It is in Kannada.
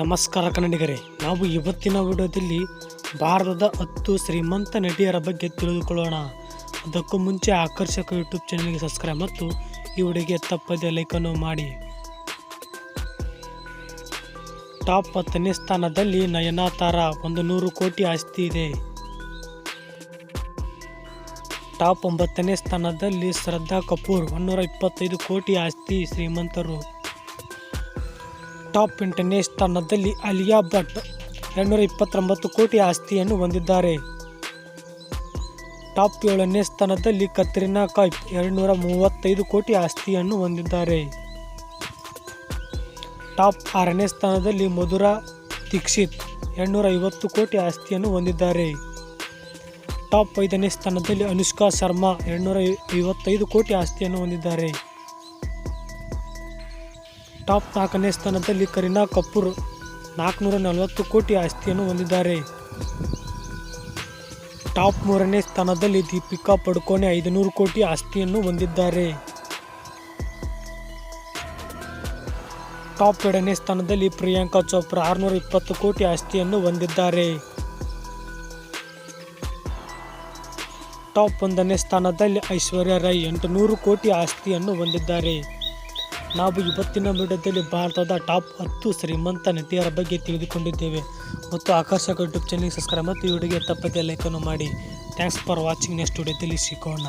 ನಮಸ್ಕಾರ ಕನ್ನಡಿಗರೇ, ನಾವು ಇವತ್ತಿನ ವಿಡಿಯೋದಲ್ಲಿ ಭಾರತದ ಹತ್ತು ಶ್ರೀಮಂತ ನಟಿಯರ ಬಗ್ಗೆ ತಿಳಿದುಕೊಳ್ಳೋಣ. ಅದಕ್ಕೂ ಮುಂಚೆ ಆಕರ್ಷಕ ಯೂಟ್ಯೂಬ್ ಚಾನಲ್ಗೆ ಸಬ್ಸ್ಕ್ರೈಬ್ ಮತ್ತು ಈ ವಿಡಿಯೋಗೆ ತಪ್ಪದೆ ಲೈಕನ್ನು ಮಾಡಿ. ಟಾಪ್ ಹತ್ತನೇ ಸ್ಥಾನದಲ್ಲಿ ನಯನತಾರ, ಒಂದು ನೂರು ಕೋಟಿ ಆಸ್ತಿ ಇದೆ. ಟಾಪ್ ಒಂಬತ್ತನೇ ಸ್ಥಾನದಲ್ಲಿ ಶ್ರದ್ಧಾ ಕಪೂರ್ ಒಂದೂರ ಇಪ್ಪತ್ತೈದು ಕೋಟಿ ಆಸ್ತಿ ಶ್ರೀಮಂತರು. ಟಾಪ್ ಎಂಟನೇ ಸ್ಥಾನದಲ್ಲಿ ಅಲಿಯಾ ಭಟ್ ಎರಡುನೂರ ಇಪ್ಪತ್ತೊಂಬತ್ತು ಕೋಟಿ ಆಸ್ತಿಯನ್ನು ಹೊಂದಿದ್ದಾರೆ. ಟಾಪ್ ಏಳನೇ ಸ್ಥಾನದಲ್ಲಿ ಕತ್ರಿನಾ ಕೈಫ್ ಎರಡುನೂರ ಮೂವತ್ತೈದು ಕೋಟಿ ಆಸ್ತಿಯನ್ನು ಹೊಂದಿದ್ದಾರೆ. ಟಾಪ್ ಆರನೇ ಸ್ಥಾನದಲ್ಲಿ ಮಧುರಾ ದೀಕ್ಷಿತ್ ಎರಡುನೂರ ಐವತ್ತು ಕೋಟಿ ಆಸ್ತಿಯನ್ನು ಹೊಂದಿದ್ದಾರೆ. ಟಾಪ್ ಐದನೇ ಸ್ಥಾನದಲ್ಲಿ ಅನುಷ್ಕಾ ಶರ್ಮಾ ಎರಡುನೂರ ಐವತ್ತೈದು ಕೋಟಿ ಆಸ್ತಿಯನ್ನು ಹೊಂದಿದ್ದಾರೆ. ಟಾಪ್ ನಾಲ್ಕನೇ ಸ್ಥಾನದಲ್ಲಿ ಕರೀನಾ ಕಪೂರ್ ನಾಲ್ಕುನೂರ ನಲವತ್ತು ಕೋಟಿ ಆಸ್ತಿಯನ್ನು ಹೊಂದಿದ್ದಾರೆ. ಟಾಪ್ ಮೂರನೇ ಸ್ಥಾನದಲ್ಲಿ ದೀಪಿಕಾ ಪಡುಕೋಣೆ ಐದುನೂರು ಕೋಟಿ ಆಸ್ತಿಯನ್ನು ಹೊಂದಿದ್ದಾರೆ. ಟಾಪ್ ಎರಡನೇ ಸ್ಥಾನದಲ್ಲಿ ಪ್ರಿಯಾಂಕಾ ಚೋಪ್ರಾ ಆರುನೂರ ಇಪ್ಪತ್ತು ಕೋಟಿ ಆಸ್ತಿಯನ್ನು ಹೊಂದಿದ್ದಾರೆ. ಟಾಪ್ ಒಂದನೇ ಸ್ಥಾನದಲ್ಲಿ ಐಶ್ವರ್ಯ ರೈ ಎಂಟುನೂರು ಕೋಟಿ ಆಸ್ತಿಯನ್ನು ಹೊಂದಿದ್ದಾರೆ. ನಾವು ಇವತ್ತಿನ ವಿಡಿಯೋದಲ್ಲಿ ಭಾರತದ ಟಾಪ್ ಹತ್ತು ಶ್ರೀಮಂತ ನಟಿಯರ ಬಗ್ಗೆ ತಿಳಿದುಕೊಂಡಿದ್ದೇವೆ. ಮತ್ತು ಆಕರ್ಷಕ ಯೂಟ್ಯೂಬ್ ಚಾನಲ್ಗೆ ಸಬ್ಸ್ಕ್ರೈಬ್ ಮತ್ತು ಈ ವಿಡಿಯೋಗೆ ತಪ್ಪದೆ ಲೈಕನ್ನು ಮಾಡಿ. ಥ್ಯಾಂಕ್ಸ್ ಫಾರ್ ವಾಚಿಂಗ್ ನೆಕ್ಸ್ಟ್ ವಿಡಿಯೋದಲ್ಲಿ ಸಿಗೋಣ.